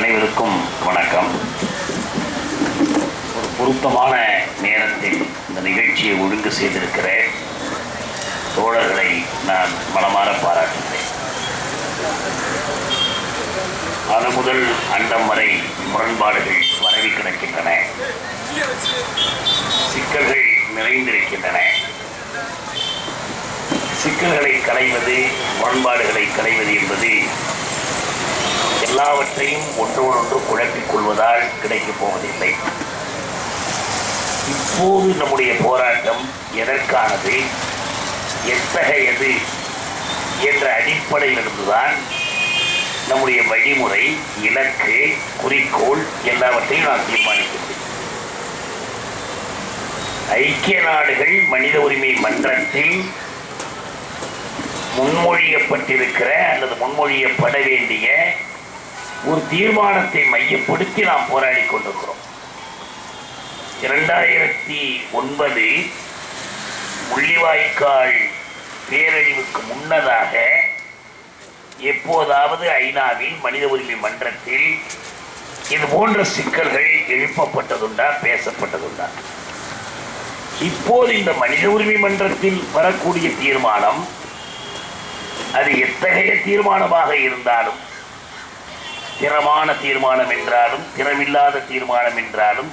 அனைவருக்கும் வணக்கம். ஒரு பொருத்தமான நேரத்தில் இந்த நிகழ்ச்சியை ஒழுங்கு செய்திருக்கிற தோழர்களை நான் மனமாற பாராட்டுகிறேன். அது முதல் அண்டம் வரை முரண்பாடுகள் பரவி கிடக்கின்றன. சிக்கல்கள் நிறைந்திருக்கின்றன. சிக்கல்களை களைவது முரண்பாடுகளை களைவது என்பது எல்லாவற்றையும் ஒன்றோடொன்று குழப்பிக் கொள்வதால் கிடைக்கப் போவதில்லை. இப்போது நம்முடைய போராட்டம் எதற்கானது? எத்தகையது? என்ற அடிப்படையிலிருந்துதான் நம்முடைய வழிமுறை இலக்கு குறிக்கோள் எல்லாவற்றையும் நாம் தீர்மானிக்கிறது ஐக்கிய நாடுகள் மனித உரிமை மன்றத்தில் முன்மொழியப்பட்டிருக்கிற அல்லது முன்மொழியப்பட வேண்டிய ஒரு தீர்மானத்தை மையப்படுத்தி நாம் போராடி கொண்டிருக்கிறோம். இரண்டாயிரத்தி ஒன்பது முள்ளிவாய்க்கால் பேரழிவுக்கு முன்னதாக எப்போதாவது ஐநாவில் மனித உரிமை மன்றத்தில் இது போன்ற சிக்கல்கள் எழுப்பப்பட்டதுண்டா பேசப்பட்டதுண்டா? இப்போது இந்த மனித உரிமை மன்றத்தில் வரக்கூடிய தீர்மானம் அது எத்தகைய தீர்மானமாக இருந்தாலும் திறமான தீர்மானம் என்றாலும் திறமில்லாத தீர்மானம் என்றாலும்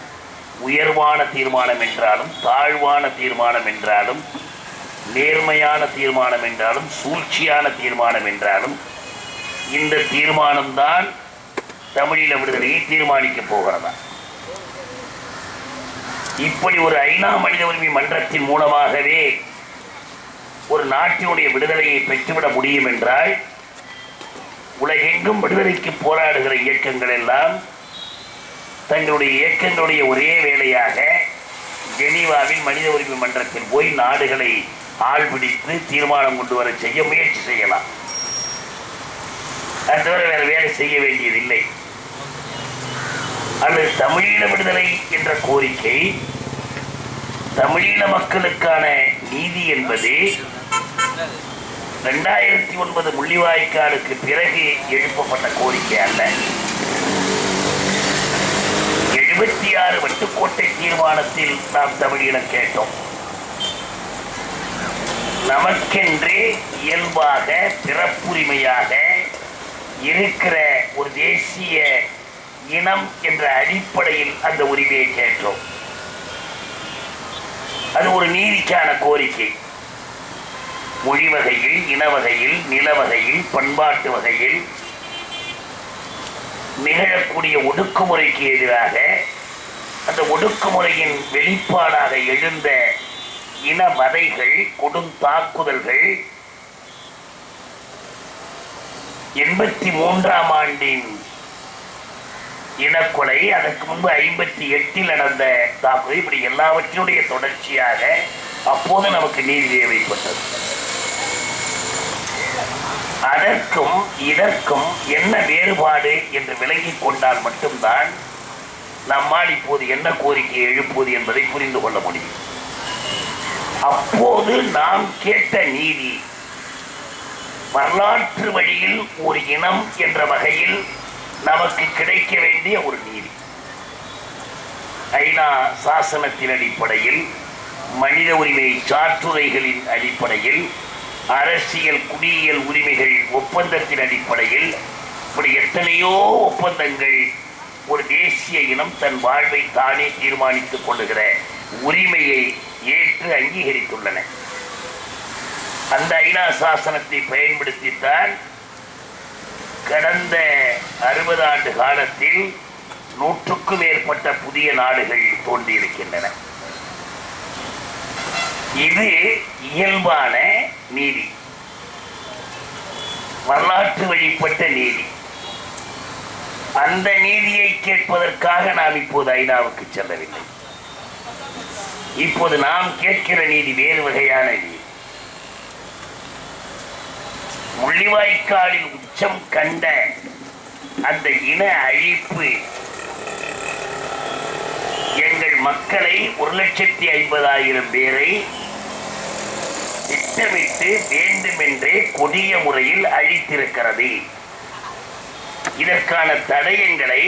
உயர்வான தீர்மானம் என்றாலும் தாழ்வான தீர்மானம் என்றாலும் நேர்மையான தீர்மானம் என்றாலும் சூழ்ச்சியான தீர்மானம் என்றாலும் இந்த தீர்மானம்தான் தமிழீழ விடுதலையை தீர்மானிக்கப் போகிறதா? இப்படி ஒரு ஐநா மனித உரிமை மன்றத்தின் மூலமாகவே ஒரு நாட்டினுடைய விடுதலையை பெற்றுவிட முடியும் என்றால் உலகெங்கும் விடுதலைக்கு போராடுகிற இயக்கங்கள் எல்லாம் தங்களுடைய இயக்கங்களுடைய ஒரே வேலையாக ஜெனீவாவில் மனித உரிமை மன்றத்தில் போய் நாடுகளை ஆள் பிடித்து தீர்மானம் கொண்டு வர செய்ய முயற்சி செய்யலாம். அது தவிர வேறு வேலை செய்ய வேண்டியதில்லை அல்லது தமிழீழ விடுதலை என்ற கோரிக்கை தமிழீழ மக்களுக்கான நீதி என்பது ரெண்டாயிரத்தி ஒன்பது முள்ளிவாய்க்காலுக்கு பிறகு எழுப்பப்பட்ட கோரிக்கை அல்ல. எழுபத்தி ஆறு வட்டுக்கோட்டை தீர்மானத்தில் நாம் தமிழீழம் கேட்டோம். நமக்கென்றே இயல்பாக பிறப்புரிமையாக இருக்கிற ஒரு தேசிய இனம் என்ற அடிப்படையில் அந்த உரிமையை கேட்டோம். அது ஒரு நீதிக்கான கோரிக்கை. மொழி வகையில் இன வகையில் நில வகையில் பண்பாட்டு வகையில் நிகழக்கூடிய ஒடுக்குமுறைக்கு எதிராக அந்த ஒடுக்குமுறையின் வெளிப்பாடாக எழுந்த இன வதைகள் கொடும் தாக்குதல்கள் எண்பத்தி மூன்றாம் ஆண்டின் இனக்கொலை அதற்கு முன்பு ஐம்பத்தி எட்டில் நடந்த தாக்குதல் இப்படி எல்லாவற்றினுடைய தொடர்ச்சியாக அப்போது நமக்கு நீதி தேவைப்பட்டது. அதற்கும் இதற்கும் என்ன வேறுபாடு என்று விளங்கிக் கொண்டால் மட்டும்தான் நம்மால் இப்போது என்ன கோரிக்கை எழுப்புவது என்பதை புரிந்து கொள்ள முடியும். அப்போது நாம் கேட்ட நீதி வரலாற்று வழியில் ஒரு இனம் என்ற வகையில் நமக்கு கிடைக்க வேண்டிய ஒரு நீதி. ஐநா சாசனத்தின் அடிப்படையில் மனித உரிமை சாற்றுரைகளின் அடிப்படையில் அரசியல் குடியியல் உரிமைகள் ஒப்பந்தத்தின் அடிப்படையில் இப்படி எத்தனையோ ஒப்பந்தங்கள் ஒரு தேசிய இனம் தன் வாழ்வை தானே தீர்மானித்துக் கொள்ளுகிற உரிமையை ஏற்று அங்கீகரித்துள்ளன. அந்த ஐநா சாசனத்தை பயன்படுத்தித்தான் கடந்த அறுபது ஆண்டு காலத்தில் நூற்றுக்கும் மேற்பட்ட புதிய நாடுகள் தோன்றியிருக்கின்றன. இது இயல்பான நீதி. வரலாற்று வழிபட்ட நீதி. அந்த நீதியை கேட்பதற்காக நாம் இப்போது ஐநாவுக்கு செல்லவில்லை. இப்போது நாம் கேட்கிற நீதி வேறு வகையான நீதி. முள்ளிவாய்க்காலில் உச்சம் கண்ட அந்த இன அழிப்பு எங்கள் மக்களை ஒரு லட்சத்தி ஐம்பதாயிரம் பேரை திட்டமிட்டு வேண்டுமென்றே கொடிய முறையில் அழித்திருக்கிறது. இதற்கான தடயங்களை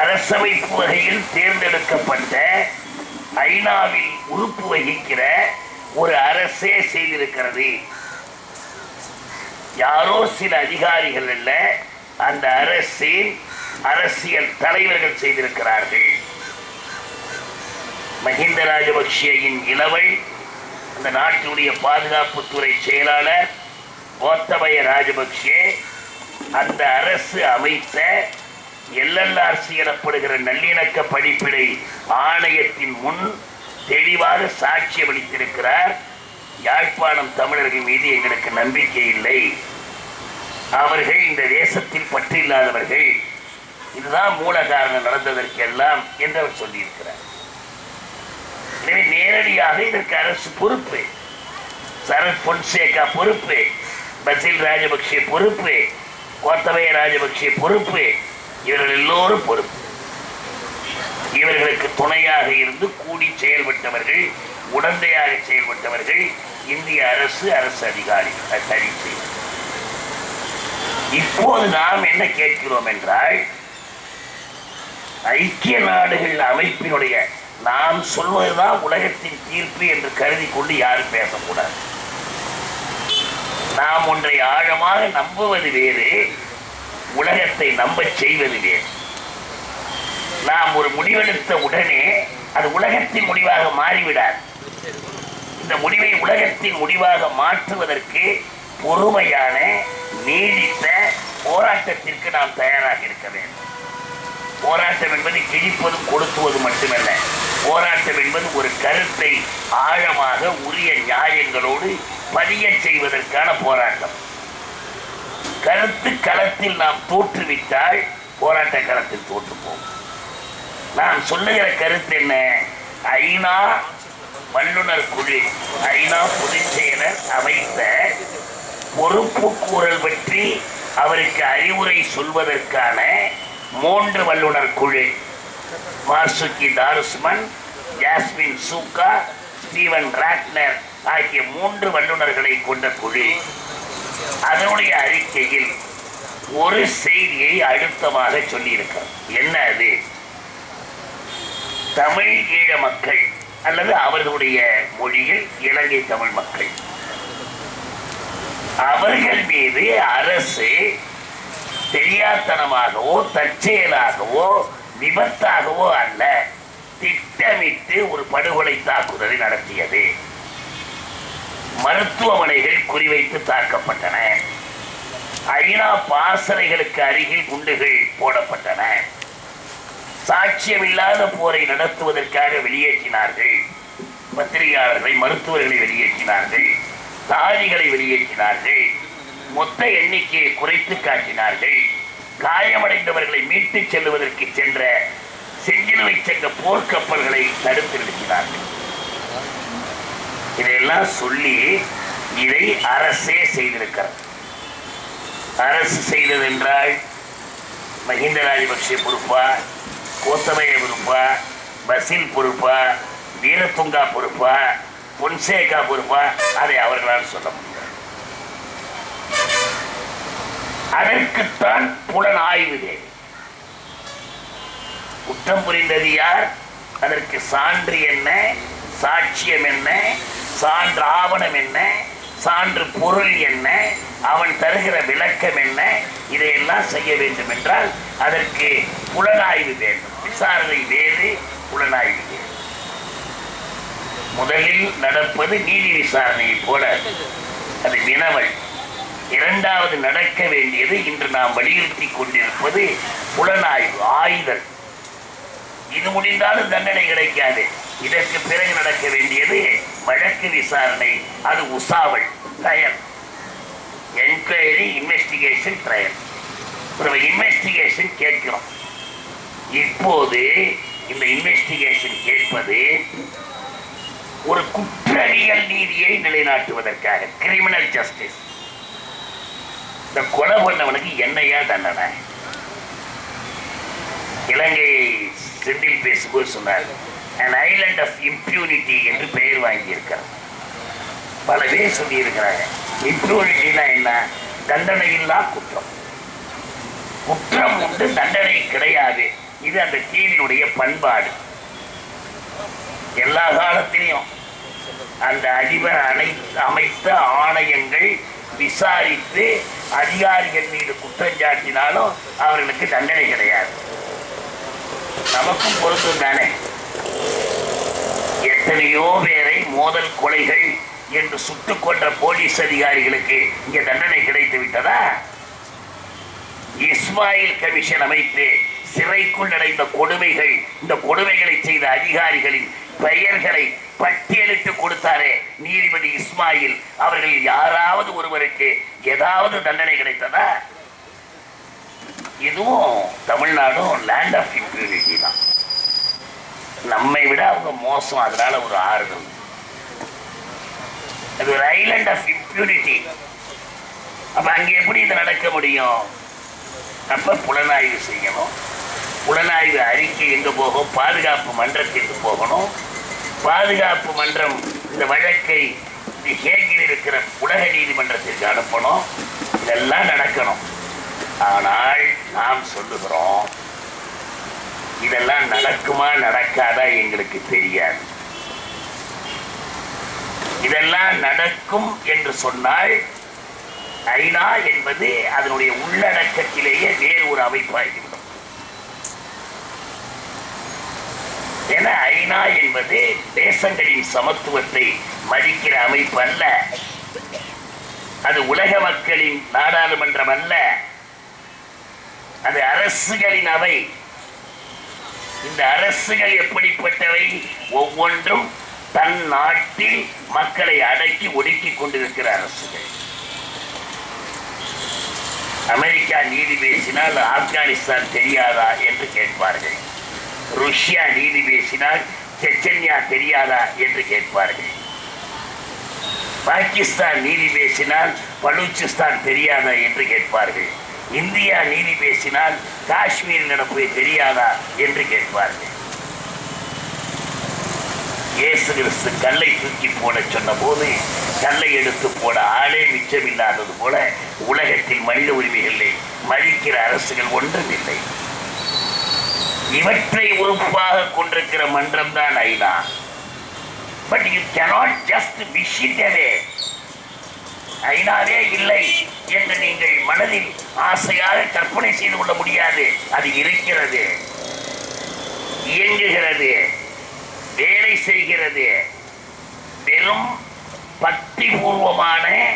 அரசமைப்பு வகையில் தேர்ந்தெடுக்கப்பட்ட ஐநாவில் உறுப்பு வகிக்கிற ஒரு அரசே செய்திருக்கிறது. யாரோ சில அதிகாரிகள் அல்ல அந்த அரசின் அரசியல் தலைவர்கள் செய்திருக்கிறார்கள். மஹிந்த ராஜபக்சேயின் இளவல் அந்த நாட்டினுடைய பாதுகாப்புத்துறை செயலாளர் கோத்தபய ராஜபக்சே அந்த அரசு அமைத்த எல்எல்ஆர்சி எனப்படுகிற நல்லிணக்க படிப்பினை ஆணையத்தின் முன் தெளிவாக சாட்சியம் அளித்திருக்கிறார் யாழ்ப்பாணம் தமிழர்கள் மீது எங்களுக்கு நம்பிக்கை இல்லை. அவர்கள் இந்த தேசத்தில் பற்று இல்லாதவர்கள். இதுதான் மூல காரணம் நடந்ததற்கெல்லாம் என்று அவர் சொல்லியிருக்கிறார். எனவே நேரடியாக இதற்கு அரசு பொறுப்பு. சரத் பொன்சேகா பொறுப்பு. பசில் ராஜபக்சே பொறுப்பு. கோத்தபய ராஜபக்சே பொறுப்பு. இவர்கள் எல்லோரும் பொறுப்பு. இவர்களுக்கு துணையாக இருந்து கூடி செயல்பட்டவர்கள் உடந்தையாக செயல்பட்டவர்கள் இந்திய அரசு அரசு அதிகாரி தனி இப்போது நாம் என்ன கேட்கிறோம் என்றால் ஐக்கிய நாடுகள் அமைப்பினுடைய நாம் சொல்வதுதான் உலகத்தின் தீர்ப்பு என்று கருதி கொண்டு யாரும் பேசக்கூடாது. நாம் ஒன்றை ஆழமாக நம்புவது வேறு உலகத்தை நம்பச் செய்வது வேறு. நாம் ஒரு முடிவெடுத்த உடனே அது உலகத்தின் முடிவாக மாறிவிடாது. இந்த முடிவை உலகத்தின் முடிவாக மாற்றுவதற்கு பொறுமையான நீடித்த போராட்டத்திற்கு நாம் தயாராக இருக்க வேண்டும். போராட்டம் என்பது கிழிப்பதும் கொடுத்துவது மட்டுமல்ல. போராட்டம் என்பது ஒரு கருத்தை ஆழமாக உரிய நியாயங்களோடு பதிய செய்வதற்கான போராட்டம். கருத்து களத்தில் நாம் தோற்றுவிட்டால் போராட்ட களத்தில் தோற்றுப்போம். நாம் சொல்லுகிற கருத்து என்ன? ஐநா வல்லுனர் குழு ஐநா பொதுச் செயலர் அமைத்த பொறுப்பு கூறல் பற்றி அவருக்கு அறிவுரை சொல்வதற்கான மூன்று வல்லுனர் குழு. Marzuki Darusman Jasmine Sooka Steven Ratner ஆகிய மூன்று வல்லுநர்களை கொண்ட குழு. அதனுடைய அறிக்கையில் ஒரு செய்தியை அழுத்தமாக சொல்லியிருக்கிறார். என்ன அது? தமிழ் ஈழ மக்கள் அல்லது அவர்களுடைய மொழியில் இலங்கை தமிழ் மக்கள். அவர்கள் மீது அரசு தெரியாத்தனமாகவோ தற்செயலாகவோ விபத்தாகவோ அல்ல. திட்டமிட்டு ஒரு படுகொலை தாக்குதலை நடத்தியது. மருத்துவமனைகள் குறிவைத்து தாக்கப்பட்டன. ஐநா பாசறைகளுக்கு அருகில் குண்டுகள் போடப்பட்டன. சாட்சியமில்லாத போரை நடத்துவதற்காக வெளியேற்றினார்கள். பத்திரிகையாளர்களை மருத்துவர்களை வெளியேற்றினார்கள். தாதிகளை வெளியேற்றினார்கள். மொத்த எண்ணிக்கையை குறைத்து காட்டினார்கள் காயமடைந்தவர்களை மீட்டுச் செல்லுவதற்கு சென்ற செஞ்சிலுவை சென்ற போர்க்கப்பல்களை தடுத்து நிறுத்தினார்கள் இதையெல்லாம் சொல்லி இதை அரசே செய்திருக்கிறது அரசு செய்ததென்றால் மஹிந்த ராஜபக்சே பொறுப்பா கோத்தபய பொறுப்பா பசில் பொறுப்பா வீரத்துங்கா பொறுப்பா பொன்சேகா பொறுப்பா அதை அவர்களால் சொல்ல முடியும். அதற்குத்தான் புலன் ஆய்வு தேவை குற்றம் புரிந்தது யார்? அதற்கு சான்று என்ன? சாட்சியம் என்ன? சான்று ஆவணம் என்ன? சான்று பொருள் என்ன? அவன் தருகிற விளக்கம் என்ன? இதையெல்லாம் செய்ய வேண்டும் என்றால் அதற்கு புலனாய்வு வேண்டும். விசாரணை வேறு புலனாய்வு வேறு. முதலில் நடப்பது நீதி விசாரணையை போல. அது வினவல். இரண்டாவது நடக்க வேண்டியது இன்று நாம் வலியுறுத்தி கொண்டிருப்பது புலனாய்வு ஆயுதல் இது முடிந்தாலும் தண்டனை கிடைக்காது. இதற்கு பிறகு நடக்க வேண்டியது வழக்கு விசாரணை அது உசாவல் ட்ரையல் என்கொயரி இன்வெஸ்டிகேஷன் ட்ரையல் ஒரு இன்வெஸ்டிகேஷன் கேட்கிறோம். இப்போது இந்த இன்வெஸ்டிகேஷன் கேட்பது ஒரு குற்றவியல் நீதியை நிலைநாட்டுவதற்காக கிரிமினல் ஜஸ்டிஸ் இந்த கொலை பண்ணவனுக்கு என்னையா தண்டனை? இலங்கை செந்தில் பேசும்போது சொன்னார் an island of impunity என்று பெயர் வாங்கியிருக்கிறார். பல பேர் சொல்லியிருக்கிறாங்க இம்ப்யூனிட்டினா என்ன? தண்டனை இல்லா குற்றம். குற்றம் உண்டு தண்டனை கிடையாது. இது அந்த தீவினுடைய பண்பாடு. எல்லா காலத்திலையும் அந்த அதிபர் அனை அமைத்த ஆணையங்கள் விசாரித்து அதிகாரிகள் மீது குற்றம் சாட்டினாலும் அவர்களுக்கு தண்டனை கிடையாது. நமக்கும் பொருத்தம் தானே? எத்தனையோ பேரை மோதல் கொலைகள் என்று சுட்டுக் கொன்ற போலீஸ் அதிகாரிகளுக்கு இங்க தண்டனை கிடைத்து விட்டதா? இஸ்மாயில் கமிஷன் அமைத்து சிறைக்குள் நடைந்த கொடுமைகள் இந்த கொடுமைகளை செய்த அதிகாரிகளின் பெயர்களை பட்டியலிட்டு கொடுத்தாரே நீதிபதி இஸ்மாயில் அவர்கள் யாராவது ஒருவருக்கு ஏதாவது தண்டனை கிடைத்ததா? இதுவும் தமிழ்நாடும் லேண்ட் ஆஃப் இம்ப்யூனிட்டி தான். நம்மை விட அவங்க மோசம் அதனால ஒரு ஆறுதல். அது ஒரு ஐலண்ட் ஆஃப் இம்ப்யூனிட்டி அப்ப அங்க எப்படி இது நடக்க முடியும்? நம்ம புலனாய்வு செய்யணும். புலனாய்வு அறிக்கை எங்க போகும்? பாதுகாப்பு மன்றத்திற்கு போகணும். பாதுகாப்பு மன்றம் இந்த வழக்கை இந்த ஹேகில் இருக்கிற உலக நீதிமன்றத்திற்கு அனுப்பணும். இதெல்லாம் நடக்கணும். ஆனால் நாம் சொல்லுகிறோம் இதெல்லாம் நடக்குமா நடக்காதா எங்களுக்கு தெரியாது. இதெல்லாம் நடக்கும் என்று சொன்னால் ஐநா என்பது அதனுடைய உள்ளடக்கத்திலேயே வேறு ஒரு அமைப்பாகிவிடும் என ஐநா என்பது தேசங்களின் சமத்துவத்தை மதிக்கிற அமைப்பு அல்ல. அது உலக மக்களின் நாடாளுமன்றம் அல்ல. அது அரசுகளின் அவை. இந்த அரசுகள் எப்படிப்பட்டவை? ஒவ்வொன்றும் தன் நாட்டில் மக்களை அடக்கி ஒடுக்கி கொண்டிருக்கிற அரசுகள். அமெரிக்கா நீதி பேசினால் ஆப்கானிஸ்தான் தெரியாதா என்று கேட்பார்கள். ருஷ்யா நீதி பேசினால் செச்சன்யா தெரியாதா என்று கேட்பார்கள். பாகிஸ்தான் நீதி பேசினால் பலூச்சிஸ்தான் தெரியாதா என்று கேட்பார்கள். இந்தியா நீதி பேசினால் காஷ்மீர் நடப்பு தெரியாதா என்று கேட்பார்கள். இயேசு கிறிஸ்து கல்லை தூக்கி போட சொன்ன போது கல்லை எடுத்து போட ஆளே மிச்சமில்லாதது போல உலகத்தில் மனித உரிமைகளை மதிக்கிற அரசுகள் ஒன்றும் இல்லை. இவற்றை உறுப்பாக கொண்டிருக்கிற மன்றம் தான் ஐநா. But you cannot just visit away ஐநாவே இல்லை என்று நீங்கள் மனதில் ஆசையாக கற்பனை செய்து கொள்ள முடியாது. அது இருக்கிறது. இயங்குகிறது. வேலை செய்கிறது. வெறும் பக்தி பூர்வமான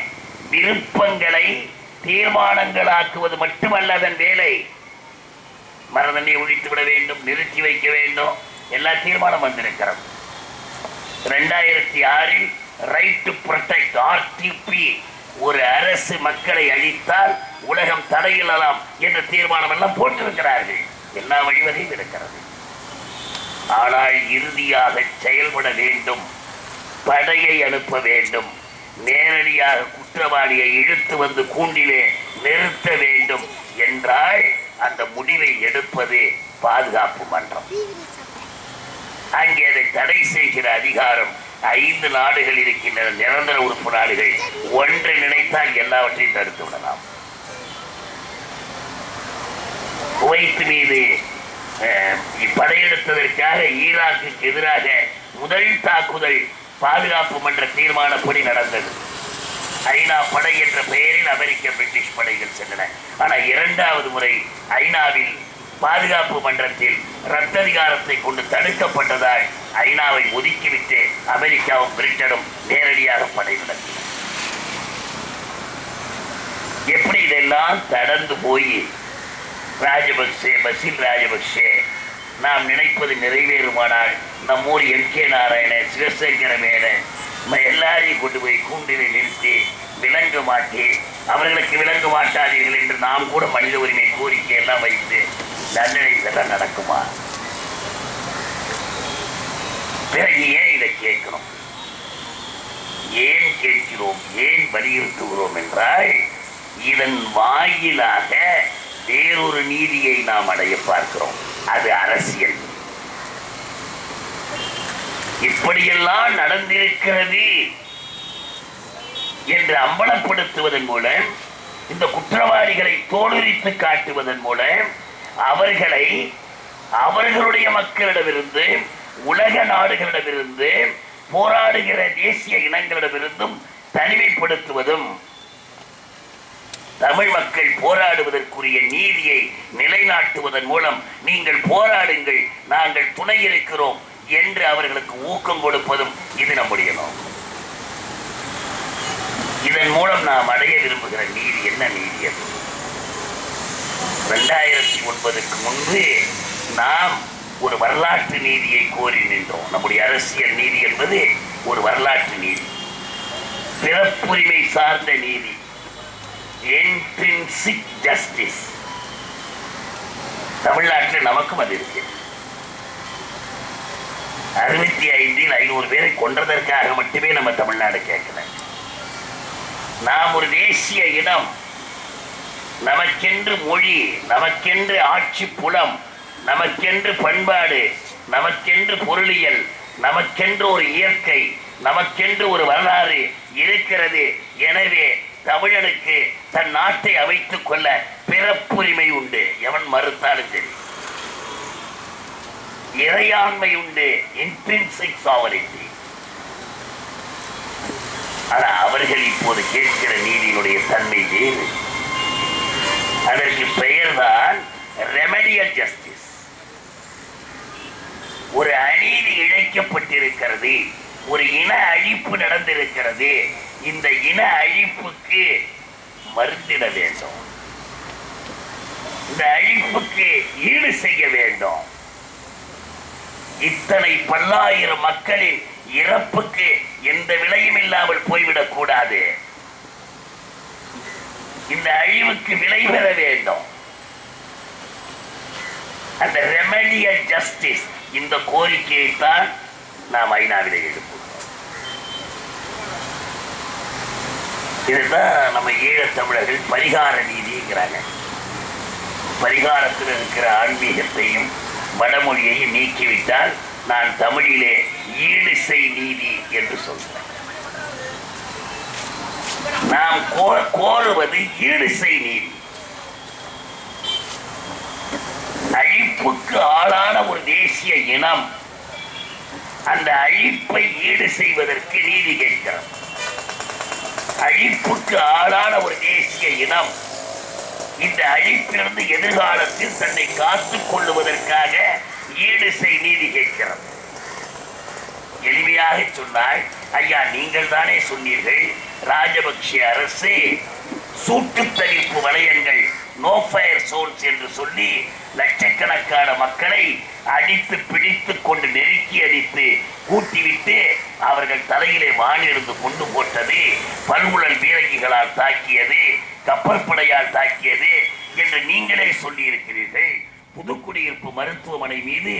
விருப்பங்களை தீர்மானங்களாக்குவது மட்டுமல்ல அதன் வேலை. மரணமே ஒழித்து விட வேண்டும் நிறுத்தி வைக்க வேண்டும். எல்லா தீர்மானம் வந்திருக்கிறது. ரெண்டாயிரத்தி ஆறில் ரைட் டு ப்ரொடெக்ட் ஆர்டிபி ஒரு அரசு மக்களை அழித்தால் உலகம் தடையிடலாம் என்ற தீர்மானம் எல்லாம் போட்டிருக்கிறார்கள். எல்லா வழிவகையும் இருக்கிறது. ஆனால் இறுதியாக செயல்பட வேண்டும் படையை அனுப்ப வேண்டும் நேரடியாக குற்றவாளியை இழுத்து வந்து கூண்டிலே நிறுத்த வேண்டும் என்றால் அந்த முடிவை எடுப்பது பாதுகாப்பு மன்றம். அங்கே அதை தடை செய்கிற அதிகாரம் ஐந்து நாடுகள் இருக்கின்ற நிரந்தர உறுப்பு நாடுகள். ஒன்று நினைத்தால் எல்லாவற்றையும் தடுத்து விடலாம். குவைத் மீது அஹ், படையெடுத்ததற்காக ஈராக்கு எதிராக முதல் தாக்குதல் பாதுகாப்பு மன்ற தீர்மானப்படி நடந்தது. ஐநா படை என்ற பெயரில் அமெரிக்க பிரிட்டிஷ் படைகள் சென்றன. ஆனால் இரண்டாவது முறை ஐநாவில் பாதுகாப்பு மன்றத்தில் ரத்ததிகாரத்தை கொண்டு தடுக்கப்பட்டதால் ஐநாவை ஒதுக்கிவிட்டு அமெரிக்காவும் பிரிட்டனும் நேரடியாக படை நடத்தின. எப்படி இதெல்லாம் கடந்து போய் ராஜபக்சே பசில் ராஜபக்சே நாம் நினைப்பது நிறைவேறுமானால் நம்மூர் எம் கே நாராயணன் சிவசேகர மேனன் எல்லாரையும் கொண்டு போய் கூண்டிலே நிறுத்தி விளங்க மாட்டி அவர்களுக்கு விளங்க மாட்டாதீர்கள் என்று நாம் கூட மனித உரிமை கோரிக்கை எல்லாம் வைத்து தண்டனை இதெல்லாம் நடக்குமா? பிறகு ஏன் இதை கேட்கணும் ஏன் கேட்கிறோம்? ஏன் வலியுறுத்துகிறோம் என்றால் இதன் வாயிலாக வேறொரு நீதியை நாம் அடைய பார்க்கிறோம். அது அரசியல். இப்படியெல்லாம் நடந்திருக்கிறது என்று அம்பலப்படுத்துவதன் மூலம் இந்த குற்றவாளிகளை தோலுரித்து காட்டுவதன் மூலம் அவர்களை அவர்களுடைய மக்களிடமிருந்து உலக நாடுகளிடமிருந்து போராடுகிற தேசிய இனங்களிடமிருந்தும் தனிமைப்படுத்துவதும் தமிழ் மக்கள் போராடுவதற்குரிய நீதியை நிலைநாட்டுவதன் மூலம் நீங்கள் போராடுங்கள் நாங்கள் துணை இருக்கிறோம் என்று அவர்களுக்கு ஊக்கம் கொடுப்பதும் இது நம்முடைய நோக்கம். இதன் மூலம் நாம் அடைய விரும்புகிற நீதி என்ன நீதி அது? ரெண்டாயிரத்தி ஒன்பதுக்கு முன்பு நாம் ஒரு வரலாற்று நீதியை கோரி நின்றோம். நம்முடைய அரசியல் நீதி என்பது ஒரு வரலாற்று நீதி. பிறப்புரிமை சார்ந்த நீதி. என்ட்ரின்சிக் ஜஸ்டிஸ் தமிழ்நாட்டில் நமக்கும் அது இருக்கு அறுபத்தி ஐந்தில் ஐநூறு பேரை கொன்றதற்காக மட்டுமே நம்ம தமிழ்நாடு கேட்கல. நாம் ஒரு தேசிய இனம். நமக்கென்று மொழி நமக்கென்று ஆட்சி புலம் நமக்கென்று பண்பாடு நமக்கென்று பொருளியல் நமக்கென்று ஒரு இயற்கை நமக்கென்று ஒரு வரலாறு இருக்கிறது. எனவே தமிழனுக்கு தன் நாட்டை அமைத்துக் கொள்ள பிறப்புரிமை உண்டு. எவன் மறுத்தாலும் சரி. இறையாண்மை உண்டு இன்ட்ரின்சிக் சாவரிட்டி ஆனா அவர்கள் இப்போது கேட்கிற நீதியினுடைய தன்மை வேறு. அதற்கு பெயர்தான் ரெமடியல் ஜஸ்டிஸ் ஒரு அநீதி இழைக்கப்பட்டிருக்கிறது ஒரு இன அழிப்பு நடந்திருக்கிறது இந்த இன அழிப்புக்கு மருந்திட வேண்டும். இந்த அழிப்புக்கு ஈடு செய்ய வேண்டும். இத்தனை பல்லாயிரம் மக்களின் இறப்புக்கு எந்த விலையும் இல்லாமல் போய்விடக் கூடாது. இந்த அழிவுக்கு விலை பெற வேண்டும். அந்த ரெமடியல் ஜஸ்டிஸ் இந்த கோரிக்கையை தான் நாம் ஐநாவிலே எடுப்போம். இதுதான் நம்ம ஈழத் தமிழர்கள் பரிகார நீதிங்கிறாங்க. பரிகாரத்தில் இருக்கிற ஆன்மீகத்தையும் வடமொழியையும் நீக்கிவிட்டால் நான் தமிழிலே ஈடுசை நீதி என்று சொல்கிறேன். நாம் கோருவது ஈடுசை நீதி. அழிப்புக்கு ஆளான ஒரு தேசிய இனம் அந்த அழிப்பை ஈடு செய்வதற்கு நீதி கேட்கிறோம் அழிப்புக்கு ஆளான ஒரு தேசிய இனம் இந்த அழிப்பிலிருந்து எதிர்காலத்தில் தன்னை காத்துக் கொள்ளுவதற்காக ஈடுசை நீதி கேட்கிறது. எளிமையாக சொன்னால் ஐயா நீங்கள் தானே சொன்னீர்கள் ராஜபக்ஷ அரசு சூட்டு தவிர்ப்பு வலயங்கள் நோ ஃபயர் சோன்ஸ் என்று சொல்லி லட்சக்கணக்கான மக்களை அடித்து பிடித்து கொண்டு நெருக்கி அடித்து கூட்டிவிட்டு அவர்கள் தலையிலே வானிருந்து கொண்டு போட்டது பல்முழல் பீரங்கிகளால் தாக்கியது கப்பற்படையால் தாக்கியது என்று நீங்களே சொல்லியிருக்கிறீர்கள். புதுக்குடியிருப்பு மருத்துவமனை மீது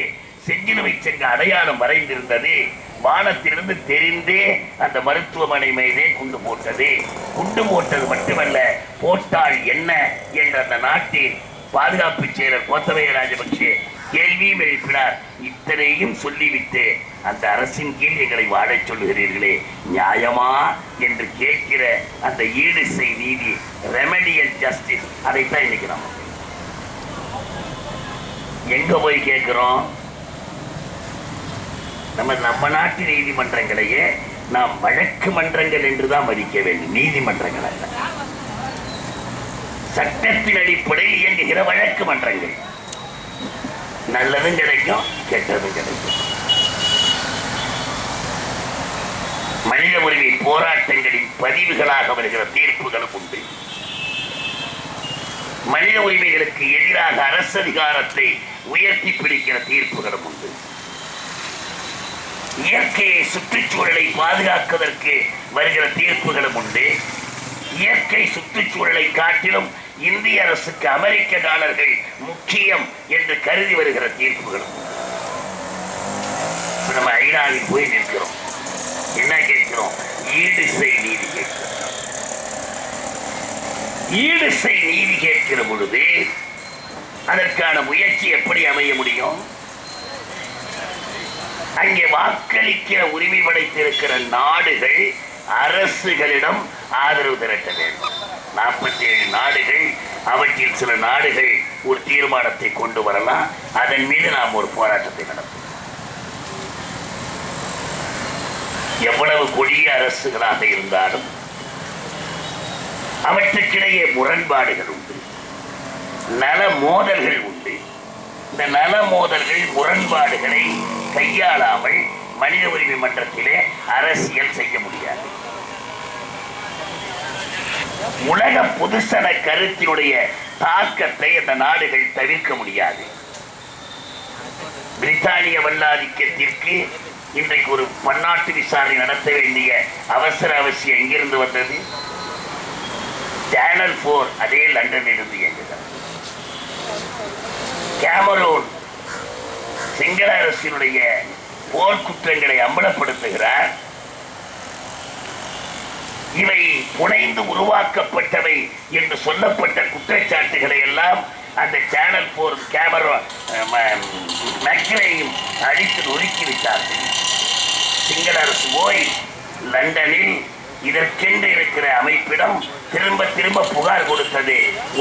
செஞ்சிலுவை செங்க அடையாளம் வரைந்திருந்தது. வானத்திலிருந்து தெரிந்தே அந்த மருத்துவமனை மீதே குண்டு போட்டது. குண்டு போட்டது மட்டுமல்ல போட்டால் என்ன என்ற அந்த நாட்டின் பாதுகாப்பு செயலர் கோத்தபய ராஜபக்சே கேள்வியும் எழுப்பினார். இத்தனையும் சொல்லிவிட்டு அந்த அரசின் கீழ் எங்களை வாழச் சொல்லுகிறீர்களே நியாயமா என்று கேட்கிற அந்த ஈடுசை நீதி ரெமடியல் ஜஸ்டிஸ் அதைத்தான் இன்னைக்கு நம்ம எங்க போய் கேட்கிறோம்? நம்ம நம்ம நாட்டு நீதிமன்றங்களையே நாம் வழக்கு மன்றங்கள் என்றுதான் மதிக்க வேண்டும். நீதிமன்றங்கள் அல்ல. சட்டத்தின் அடிப்படையில் இயங்குகிற வழக்கு மன்றங்கள். நல்லதும் கிடைக்கும் கெட்டதும் கிடைக்கும். மனித உரிமை போராட்டங்களின் பதிவுகளாக வருகிற தீர்ப்புகளும் உண்டு. மனித உரிமைகளுக்கு எதிராக அரசு அதிகாரத்தை உயர்த்தி பிடிக்கிற தீர்ப்புகளும் உண்டு. இயற்கையை சுற்றுச்சூழலை பாதுகாப்பதற்கு வருகிற தீர்ப்புகளும் உண்டு. இயற்கை சுற்றுச்சூழலை காட்டிலும் இந்திய அரசுக்கு அமெரிக்க டாலர்கள் முக்கியம் என்று கருதி வருகிற தீர்ப்புகளும் நம்ம ஐநாவில் போய் நிற்கிறோம். என்ன கேட்கிறோம்? ஈடு செய் நீதி கேட்கிறோம். ஈடு செய் இருக்கிற பொழுது அதற்கான முயற்சி எப்படி அமைய முடியும்? அங்கே வாக்களிக்கிற உரிமை படைத்திருக்கிற நாடுகள் அரசுகளிடம் ஆதரவு திரட்ட வேண்டும். நாற்பத்தி ஏழு நாடுகள் அவற்றில் சில நாடுகள் ஒரு தீர்மானத்தை கொண்டு வரலாம். அதன் மீது நாம் ஒரு போராட்டத்தை நடத்தும் எவ்வளவு கொடிய அரசுகளாக இருந்தாலும் அவற்றுக்கிடையே முரண்பாடுகள் உண்டு. நல மோதல்கள் உண்டு. இந்த நல மோதல்கள் முரண்பாடுகளை கையாளாமல் மனித உரிமை மன்றத்திலே அரசியல் செய்ய முடியாது. உலக பொதுசன கருத்தினுடைய தாக்கத்தை அந்த நாடுகள் தவிர்க்க முடியாது. பிரித்தானிய வல்லாதிக்கத்திற்கு இன்றைக்கு ஒரு பன்னாட்டு விசாரணை நடத்த வேண்டிய அவசர அவசியம் எங்கிருந்து வந்தது? சேனல் போர் அதே லண்டனில் இருந்து கேமரூன் சிங்கள அரசினுடைய போர்க்குற்றங்களை அம்பலப்படுத்துகிறார். இவை புனைந்து உருவாக்கப்பட்டவை என்று சொல்லப்பட்ட குற்றச்சாட்டுகளை எல்லாம் அந்த சேனல் போர் கேமரா மக்களையும் அழித்து நொறுக்கிவிட்டார்கள் சிங்கள அரசு போய் லண்டனில் இதற்கென்று இருக்கிற அமைப்பிடம் திரும்ப திரும்ப புகார் கொடுத்தது.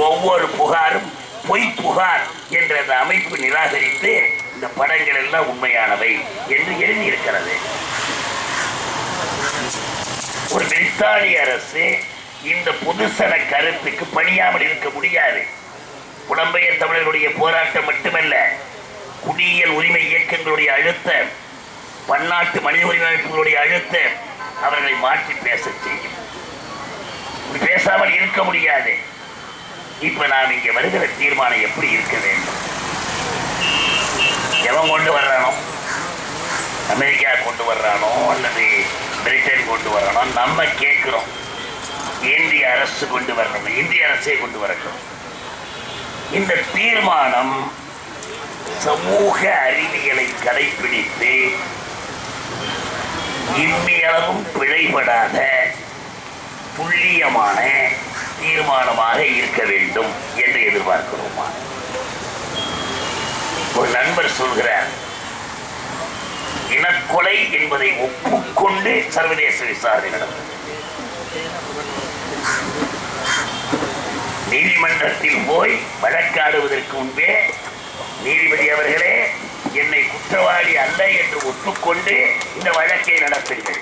ஒவ்வொரு புகாரும் பொய் புகார் என்ற அந்த அமைப்பு நிராகரித்து இந்த படங்கள் எல்லாம் உண்மையானவை என்று எழுதியிருக்கிறது. ஒரு பிரித்தானிய அரசு இந்த பொதுசன கருத்துக்கு பணியாமல் இருக்க முடியாது. புலம்பெயர் தமிழர்களுடைய போராட்டம் மட்டுமல்ல குடியியல் உரிமை இயக்கங்களுடைய அழுத்தம் பன்னாட்டு மனித உரிமை அமைப்புகளுடைய அழுத்தம் அவர்களை மாற்றி பேச செய்யும். பேசாமல் இருக்க முடியாது. இப்ப நாம் இங்க வருகிற தீர்மானம் எப்படி இருக்க வேண்டும்? எவன் கொண்டு வர்றானோ? அமெரிக்கா கொண்டு வர்றானோ? அல்லது பிரிட்டன் கொண்டு வர்றானோ? நம்ம கேட்கிறோம். இந்திய அரசு கொண்டு வரணும். இந்திய அரசே கொண்டு வரட்டும். இந்த தீர்மானம் சமூக அறிவியலை கடைபிடித்து இம்மியளவும் பிழைபடாத துல்லியமான தீர்மானமாக இருக்க வேண்டும் என்று எதிர்பார்க்கிறோமா? ஒரு நண்பர் சொல்கிறார் இனக்கொலை என்பதை ஒப்புக்கொண்டு சர்வதேச விசாரணை நடந்தது நீதிமன்றத்தில் போய் வழக்காடுவதற்கு முன்பே நீதிபதி அவர்களே என்னை குற்றவாளி அல்ல என்று ஒப்புக்கொண்டு இந்த வழக்கை நடத்துங்கள்.